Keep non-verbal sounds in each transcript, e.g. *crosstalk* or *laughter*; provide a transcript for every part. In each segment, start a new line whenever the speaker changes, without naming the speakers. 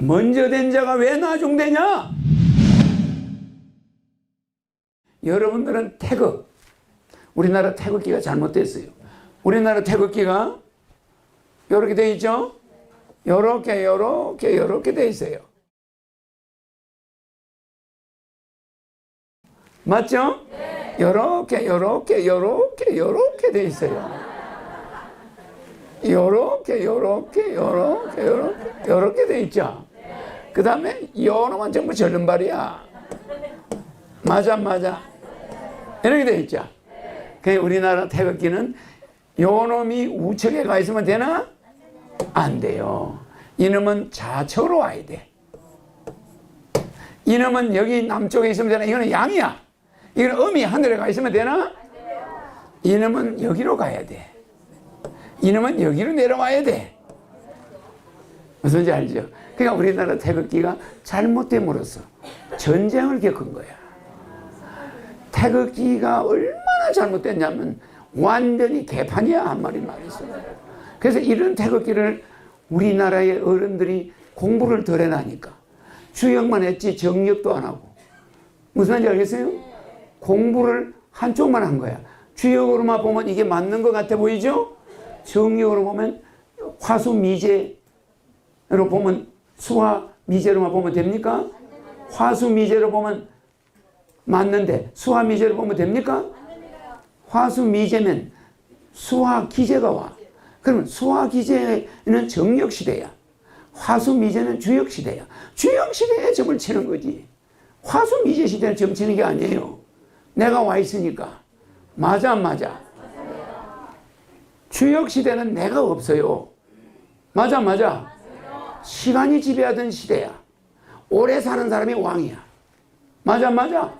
먼저 된 자가 왜 나중되냐? 여러분들은 태극, 우리나라 태극기가 잘못됐어요. 우리나라 태극기가 이렇게 돼 있죠? 요렇게, 요렇게, 요렇게 돼 있어요. 맞죠? 요렇게, 요렇게, 요렇게, 요렇게 돼 있어요. 요렇게, 요렇게, 요렇게, 요렇게, 요렇게 돼 있죠? 그 다음에 요놈은 전부 절름발이야. 맞아, 맞아. 이렇게 돼 있죠? 그 우리나라 태극기는 요놈이 우측에 가 있으면 되나? 안 돼요. 이놈은 좌측으로 와야 돼. 이놈은 여기 남쪽에 있으면 되나? 이거는 양이야. 이거는 음이 하늘에 가 있으면 되나? 이놈은 여기로 가야 돼. 이놈은 여기로 내려와야 돼. 무슨지 알죠? 그러니까 우리나라 태극기가 잘못됨으로써 전쟁을 겪은 거야. 태극기가 얼마나 잘못됐냐면 완전히 개판이야 한 말이 말이죠. 그래서 이런 태극기를 우리나라의 어른들이 공부를 덜 해나니까 주역만 했지 정력도 안 하고 무슨 말인지 알겠어요? 공부를 한쪽만 한 거야. 주역으로만 보면 이게 맞는 것 같아 보이죠? 정력으로 보면 화수 미제로 보면 수화 미제로만 보면 됩니까? 화수 미제로 보면 맞는데 수화 미제로 보면 됩니까? 화수 미제면 수화 기제가 와. 그러면 수화 기제는 정력 시대야. 화수 미제는 주역 시대야. 주역 시대에 점을 치는 거지. 화수 미제 시대는 점 치는 게 아니에요. 내가 와 있으니까. 맞아, 안 맞아. 주역 시대는 내가 없어요. 맞아, 맞아. 시간이 지배하던 시대야. 오래 사는 사람이 왕이야. 맞아, 맞아.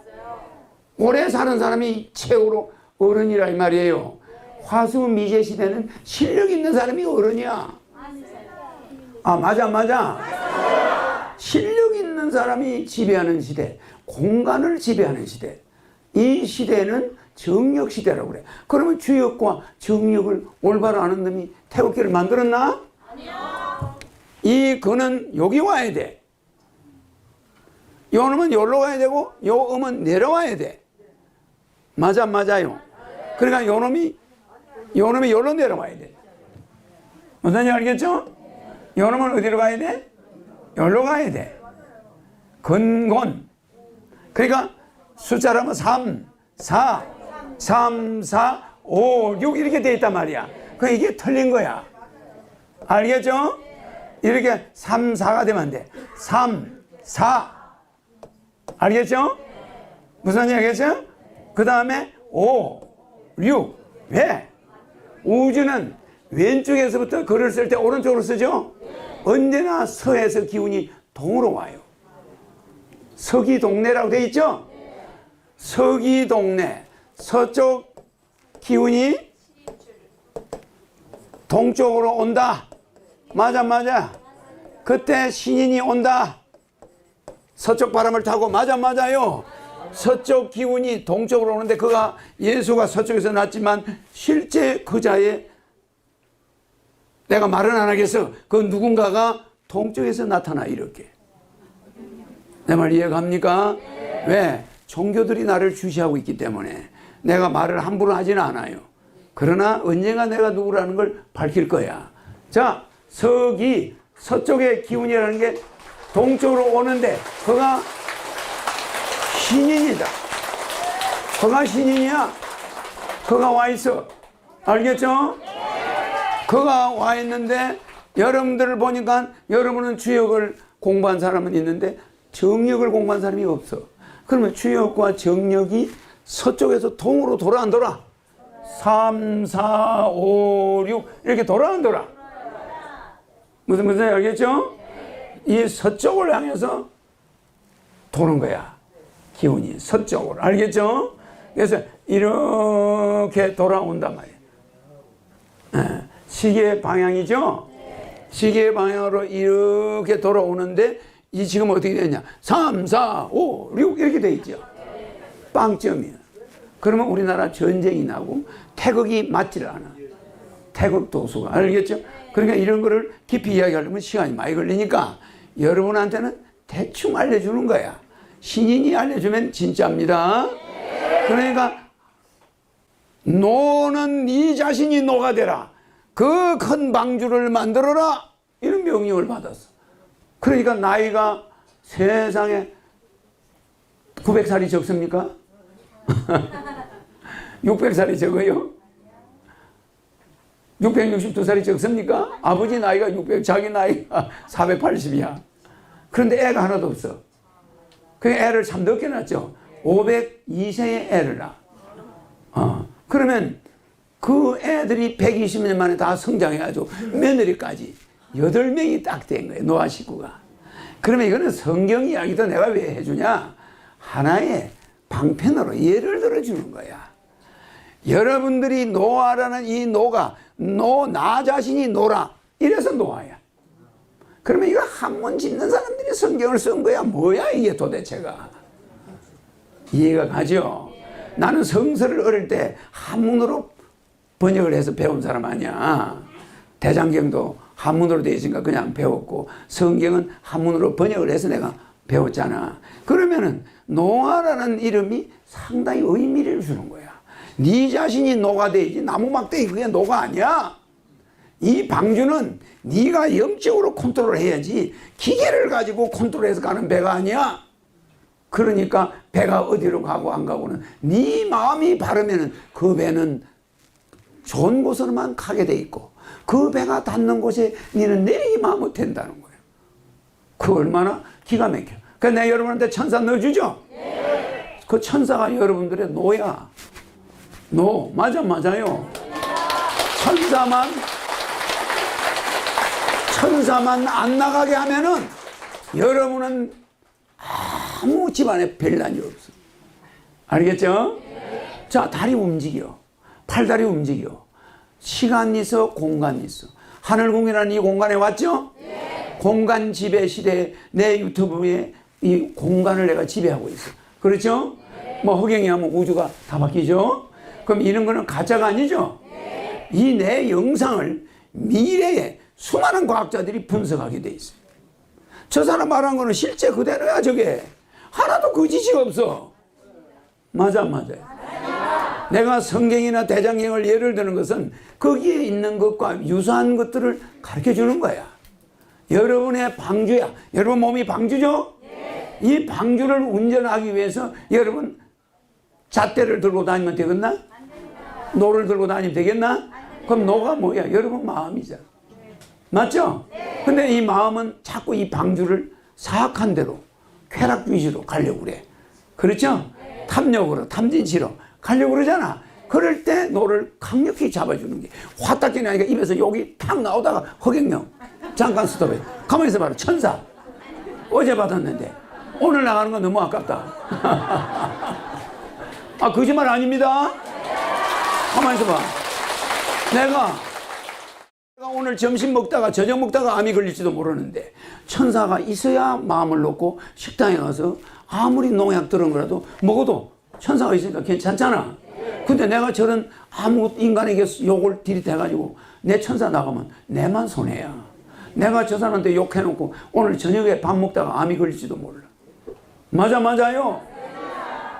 오래 사는 사람이 최고로 어른이라 이 말이에요. 화수 미제 시대는 실력 있는 사람이 어른이야. 아, 맞아, 맞아. 실력 있는 사람이 지배하는 시대, 공간을 지배하는 시대. 이 시대는 정력 시대라고 그래. 그러면 주역과 정력을 올바로 아는 놈이 태극기를 만들었나? 이 근은 여기 와야 돼. 요 놈은 여기로 가야 되고, 요 음은 내려와야 돼. 맞아, 맞아요. 그러니까 요 놈이, 요 놈이 여기로 내려와야 돼. 무슨 지 알겠죠? 요 놈은 어디로 가야 돼? 여기로 가야 돼. 근곤. 그러니까 숫자로 하면 3, 4, 3, 4, 5, 6 이렇게 돼 있단 말이야. 그 이게 틀린 거야. 알겠죠? 이렇게 3, 4가 되면 안 돼. 3, 4. 알겠죠? 무슨 얘기 알겠죠? 그 다음에 5, 6. 왜? 우주는 왼쪽에서부터 글을 쓸 때 오른쪽으로 쓰죠? 언제나 서에서 기운이 동으로 와요. 서기동래라고 돼 있죠? 서기동래. 서쪽 기운이 동쪽으로 온다. 맞아, 맞아. 그때 신인이 온다. 서쪽 바람을 타고 맞아, 맞아요. 서쪽 기운이 동쪽으로 오는데 그가 예수가 서쪽에서 났지만 실제 그 자의 내가 말은 안 하겠어. 그 누군가가 동쪽에서 나타나 이렇게. 내 말 이해갑니까? 왜? 종교들이 나를 주시하고 있기 때문에 내가 말을 함부로 하지는 않아요. 그러나 언젠가 내가 누구라는 걸 밝힐 거야. 자, 서기, 서쪽의 기운이라는 게 동쪽으로 오는데 그가 신인이다. 그가 신인이야. 그가 와 있어. 알겠죠? 그가 와 있는데 여러분들을 보니까 여러분은 주역을 공부한 사람은 있는데 정력을 공부한 사람이 없어. 그러면 주역과 정력이 서쪽에서 동으로 돌아 안 돌아? 3, 4, 5, 6 이렇게 돌아 안 돌아? 무슨 무슨 알겠죠? 이 서쪽을 향해서 도는 거야. 기운이 서쪽으로. 알겠죠? 그래서 이렇게 돌아온단 말이야. 예, 시계 방향이죠? 시계 방향으로 이렇게 돌아오는데 이 지금 어떻게 되냐? 3, 4, 5, 6 이렇게 돼 있죠. 빵점이야. 그러면 우리나라 전쟁이 나고 태극이 맞지를 않아. 태극 도수가. 알겠죠? 그러니까 이런 거를 깊이 이야기하려면 시간이 많이 걸리니까 여러분한테는 대충 알려주는 거야. 신인이 알려주면 진짜입니다. 그러니까 노는 네 자신이 노가 되라. 그 큰 방주를 만들어라. 이런 명령을 받았어. 그러니까 나이가 세상에 900살이 적습니까? *laughs* 600살이 적어요? 662살이 적습니까? 아버지 나이가 600, 자기 나이가 480이야. *laughs* 그런데 애가 하나도 없어. 그 애를 참 늦게 낳죠. 502세에 애를 낳아. 어. 그러면 그 애들이 120년 만에 다 성장해가지고 며느리까지 8명이 딱 된 거예요. 노아 식구가. 그러면 이거는 성경 이야기도 내가 왜 해주냐? 하나의 방편으로 예를 들어주는 거야. 여러분들이 노아라는 이 노가 노, 나 자신이 노라. 이래서 노아야. 그러면 이거 한문 짓는 사람들이 성경을 쓴 거야. 뭐야, 이게 도대체가. 이해가 가죠? 나는 성서를 어릴 때 한문으로 번역을 해서 배운 사람 아니야. 대장경도 한문으로 되어 있으니까 그냥 배웠고 성경은 한문으로 번역을 해서 내가 배웠잖아. 그러면은 노아라는 이름이 상당히 의미를 주는 거야. 네 자신이 노가 되지 나무 막대기 그게 노가 아니야. 이 방주는 네가 영적으로 컨트롤해야지 기계를 가지고 컨트롤해서 가는 배가 아니야. 그러니까 배가 어디로 가고 안 가고는 네 마음이 바르면은 그 배는 좋은 곳으로만 가게 돼 있고 그 배가 닿는 곳에 너는 내리기만 못한다는 거예요. 그 얼마나 기가 막혀. 그러니까 내가 여러분한테 천사 넣어주죠? 그 천사가 여러분들의 노야. 노. 맞아, 맞아요. 천사만, 천사만 안 나가게 하면은 여러분은 아무 집안에 별난이 없어. 알겠죠? 자, 다리 움직여. 팔다리 움직여. 시간 있어, 공간 있어. 하늘궁이라는 이 공간에 왔죠? 공간 지배 시대에 내 유튜브에 이 공간을 내가 지배하고 있어. 그렇죠? 뭐 허경이 하면 우주가 다 바뀌죠? 그럼 이런 거는 가짜가 아니죠? 이내 영상을 미래에 수많은 과학자들이 분석하게 돼 있어요. 저 사람 말한 거는 실제 그대로야, 저게. 하나도 거짓이 없어. 맞아, 맞아요. 내가 성경이나 대장경을 예를 드는 것은 거기에 있는 것과 유사한 것들을 가르쳐 주는 거야. 여러분의 방주야. 여러분 몸이 방주죠? 이 방주를 운전하기 위해서 여러분 잣대를 들고 다니면 되겠나? 노를 들고 다니면 되겠나? 그럼 노가 뭐야? 여러분 마음이잖아. 맞죠? 근데 이 마음은 자꾸 이 방주를 사악한 대로 쾌락 위주로 가려고 그래. 그렇죠? 탐욕으로, 탐진치로 가려고 그러잖아. 그럴 때 노를 강력히 잡아주는 게 화딱지 나니까 입에서 욕이 탁 나오다가 허경영 잠깐 스톱해. 가만히 있어봐라. 천사. 어제 받았는데 오늘 나가는 건 너무 아깝다. *laughs* 아 거짓말 아닙니다. 가만히 있어봐. 내가 내가 오늘 점심 먹다가 저녁 먹다가 암이 걸릴지도 모르는데 천사가 있어야 마음을 놓고 식당에 가서 아무리 농약 들은 거라도 먹어도 천사가 있으니까 괜찮잖아. 근데 내가 저런 아무 인간에게 욕을 들이대가지고 내 천사 나가면 내만 손해야. 내가 저 사람한테 욕해놓고 오늘 저녁에 밥 먹다가 암이 걸릴지도 몰라. 맞아, 맞아요.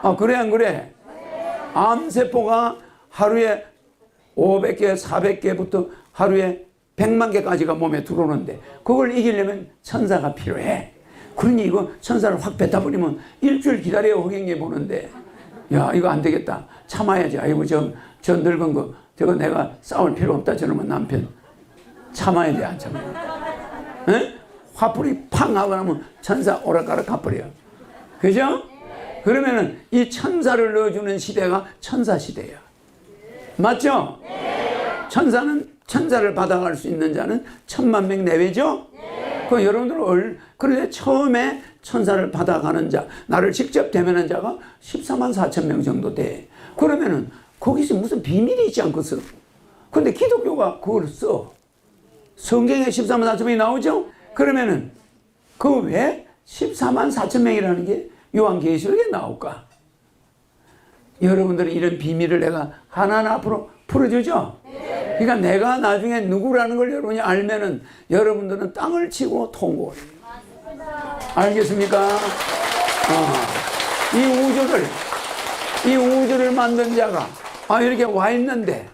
아, 그래, 안 그래? 암세포가 하루에 500개, 400개부터 하루에 100만 개까지가 몸에 들어오는데 그걸 이기려면 천사가 필요해. 그러니 이거 천사를 확 뱉어버리면 일주일 기다려야 허경이 보는데 야 이거 안 되겠다. 참아야지. 아이고 저, 저 늙은 거 저거 내가 싸울 필요 없다 저놈은 남편. 참아야 돼 안 참아. 에? 화풀이 팡 하고 나면 천사 오락가락 가버려. 그죠? 그러면은 이 천사를 넣어주는 시대가 천사 시대야. 맞죠? 천사는 천사를 받아갈 수 있는 자는 천만 명 내외죠? 그 여러분들 얼 그런데 처음에 천사를 받아가는 자, 나를 직접 대면한 자가 14만 4천 명 정도 돼. 그러면은 거기서 무슨 비밀이 있지 않겠어? 근데 기독교가 그걸 써. 성경에 14만 4천 명이 나오죠? 그러면은 그 왜 14만 4천 명이라는 게 요한계시록에 나올까? 여러분들이 이런 비밀을 내가 하나하나 앞으로 풀어주죠? 그러니까 내가 나중에 누구라는 걸 여러분이 알면은 여러분들은 땅을 치고 해요. 알겠습니까? 어, 이 우주를, 이 우주를 만든 자가 아, 이렇게 와 있는데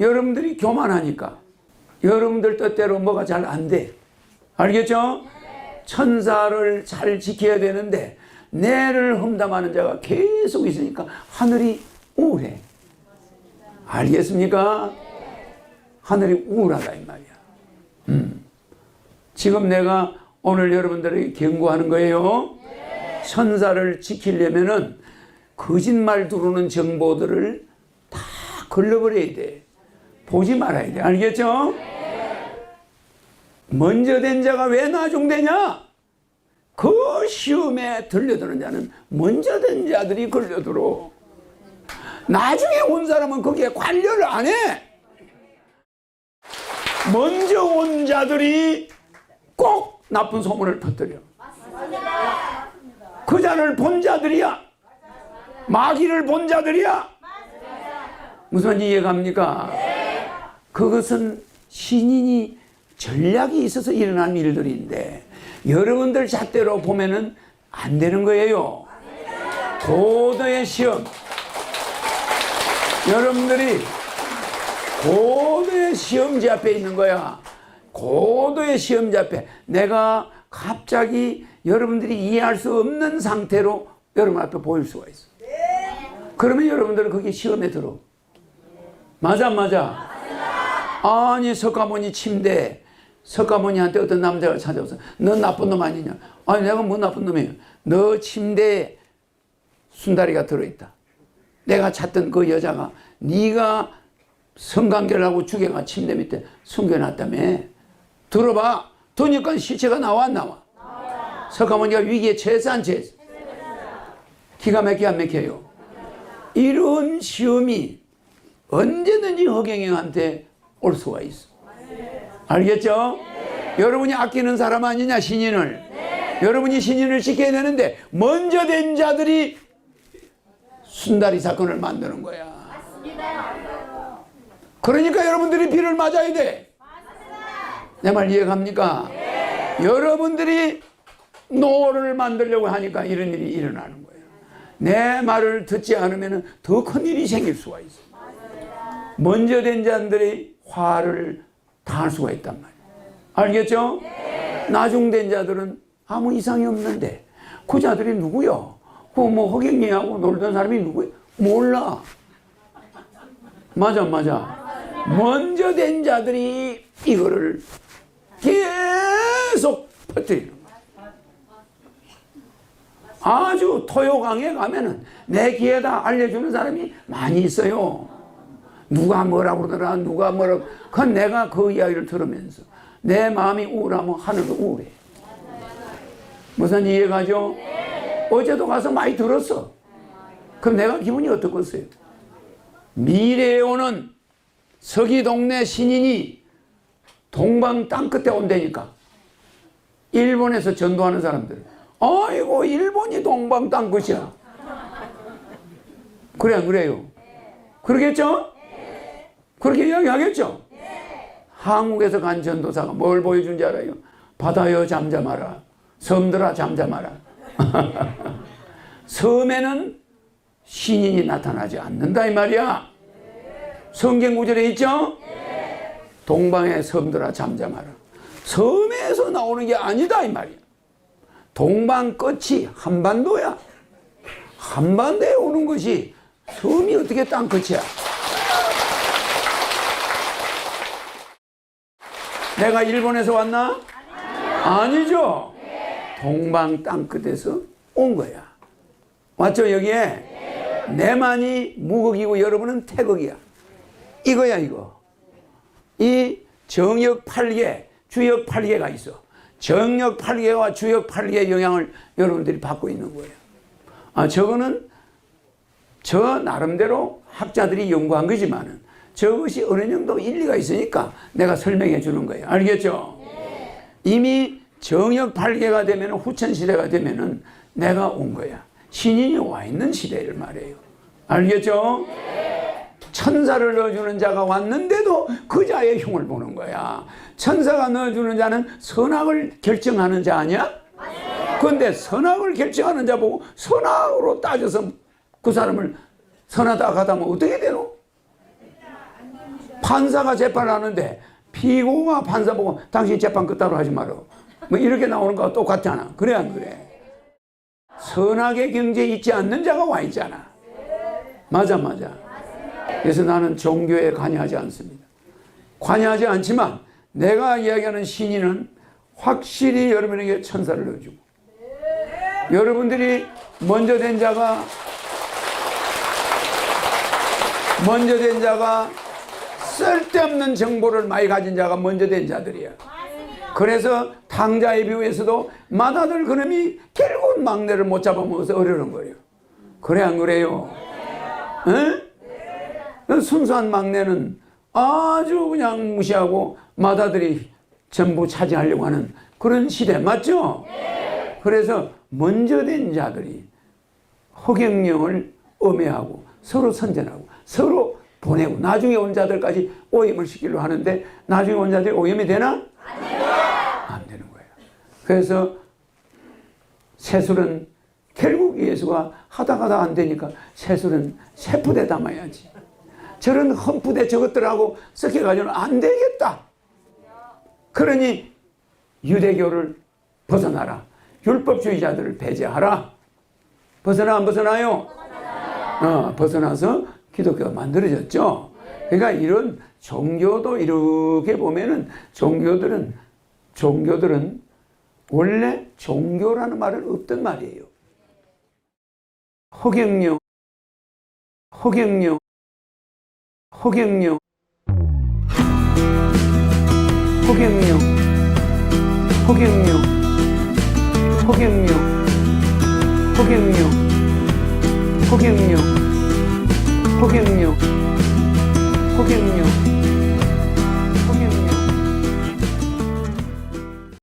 여러분들이 교만하니까 여러분들 뜻대로 뭐가 잘 안 돼. 알겠죠? 천사를 잘 지켜야 되는데 내를 험담하는 자가 계속 있으니까 하늘이 우울해. 알겠습니까? 하늘이 우울하다 이 말이야. 음. 지금 내가 오늘 여러분들에게 경고하는 거예요. 천사를 지키려면은 거짓말 두르는 정보들을 다 걸러버려야 돼. 보지 말아야 돼. 알겠죠? 먼저 된 자가 왜 나중되냐? 그 시험에 들려드는 자는 먼저 된 자들이 걸려들어. 나중에 온 사람은 거기에 관여를 안 해. 먼저 온 자들이 꼭 나쁜 소문을 퍼뜨려. 그 자를 본 자들이야. 마귀를 본 자들이야. 무슨 이해갑니까? 그것은 신인이 전략이 있어서 일어난 일들인데 여러분들 잣대로 보면은 안 되는 거예요. 고도의 시험. 여러분들이 고도의 시험지 앞에 있는 거야. 고도의 시험지 앞에 내가 갑자기 여러분들이 이해할 수 없는 상태로 여러분 앞에 보일 수가 있어. 그러면 여러분들은 거기 시험에 들어. 맞아, 안 맞아. 아니 석가모니 침대 석가모니한테 어떤 남자가 찾아와서 너 나쁜 놈 아니냐? 아니 내가 뭐 나쁜 놈이에요? 너 침대에 순다리가 들어있다. 내가 찾던 그 여자가 네가 성관계하고 죽여가 침대 밑에 숨겨놨다며. 들어봐. 두니까 시체가 나와 안 나와? 석가모니가 위기에 처했어 안 처했어? 기가 막히게 안 막혀요. 이런 시험이 언제든지 허경영한테 올 수가 있어. 알겠죠? 여러분이 아끼는 사람 아니냐 신인을. 여러분이 신인을 지켜야 되는데 먼저 된 자들이 순다리 사건을 만드는 거야. 그러니까 여러분들이 비를 맞아야 돼. 내 말 이해갑니까? 여러분들이 노를 만들려고 하니까 이런 일이 일어나는 거예요. 내 말을 듣지 않으면 더 큰 일이 생길 수가 있어. 먼저 된 자들이 화를 당할 수가 있단 말이에요. 알겠죠? 나중된 자들은 아무 이상이 없는데 그 자들이 누구요? 그뭐 허경영하고 놀던 사람이 누구요? 몰라. 맞아, 맞아. 먼저 된 자들이 이거를 계속 퍼뜨리는 거야. 아주 토요강에 가면은 내 귀에다 알려주는 사람이 많이 있어요. 누가 뭐라 그러더라, 누가 뭐라, 그건 내가 그 이야기를 들으면서 내 마음이 우울하면 하늘도 우울해. 무슨 이해가죠? 어제도 가서 많이 들었어. 그럼 내가 기분이 어떻겠어요? 미래에 오는 서기 동네 신인이 동방 땅끝에 온다니까. 일본에서 전도하는 사람들. 아이고, 일본이 동방 땅끝이야. 그래, 안 그래요? 그러겠죠? 그렇게 이야기하겠죠? 한국에서 간 전도사가 뭘 보여준 줄 알아요? 바다여 잠잠하라. 섬들아 잠잠하라. *laughs* 섬에는 신인이 나타나지 않는다 이 말이야. 성경 구절에 있죠? 동방의 섬들아 잠잠하라. 섬에서 나오는 게 아니다 이 말이야. 동방 끝이 한반도야. 한반도에 오는 것이 섬이 어떻게 땅 끝이야? 내가 일본에서 왔나? 아니죠. 동방 땅 끝에서 온 거야. 맞죠 여기에? 내만이 무극이고 여러분은 태극이야. 이거야 이거. 이 정역 8개, 주역 8개가 있어. 정역 8개와 주역 8개의 영향을 여러분들이 받고 있는 거예요. 아 저거는 저 나름대로 학자들이 연구한 거지만은 저것이 어느 정도 일리가 있으니까 내가 설명해 주는 거예요. 알겠죠? 이미 정역 8개가 되면 후천 시대가 되면은 내가 온 거야. 신인이 와 있는 시대를 말해요. 알겠죠? 천사를 넣어주는 자가 왔는데도 그 자의 흉을 보는 거야. 천사가 넣어주는 자는 선악을 결정하는 자 아니야? 그 그런데 선악을 결정하는 자 보고 선악으로 따져서 그 사람을 선하다 하다면 어떻게 되노? 판사가 재판하는데 피고가 판사 보고 당신 재판 끝따로 하지 마라. 뭐 이렇게 나오는 거와 똑같잖아. 그래 안 그래? 선악의 경제에 있지 않는 자가 와 있잖아. 맞아 맞아. 그래서 나는 종교에 관여하지 않습니다. 관여하지 않지만 내가 이야기하는 신인은 확실히 여러분에게 천사를 넣어주고 여러분들이 먼저 된 자가 먼저 된 자가 쓸데없는 정보를 많이 가진 자가 먼저 된 자들이야. 그래서 탕자의 비유에서도 맏아들 그놈이 결국은 막내를 못 잡아먹어서 어려운 거예요. 그래 안 그래요? 에? 순수한 막내는 아주 그냥 무시하고 맏아들이 전부 차지하려고 하는 그런 시대 맞죠? 그래서 먼저 된 자들이 허경영을 엄해하고 서로 선전하고 서로 보내고 나중에 온 자들까지 오염을 시키려 하는데 나중에 온 자들이 오염이 되나? 안 되는 거예요. 그래서 새술은 결국 예수가 하다 가다 안 되니까 새술은 세푸대 담아야지. 저런 험푸대 저것들하고 섞여가지고는 안 되겠다. 그러니 유대교를 벗어나라. 율법주의자들을 배제하라. 벗어나 안 벗어나요? 어, 벗어나서 기독교가 만들어졌죠. 그러니까 이런 종교도 이렇게 보면은 종교들은 종교들은 원래 종교라는 말은 없던 말이에요. 허경영, 허경영, 허경영, 허경영, 허경영, 허경영, 허경영, 허경영. 고기 음료. 고기 음료.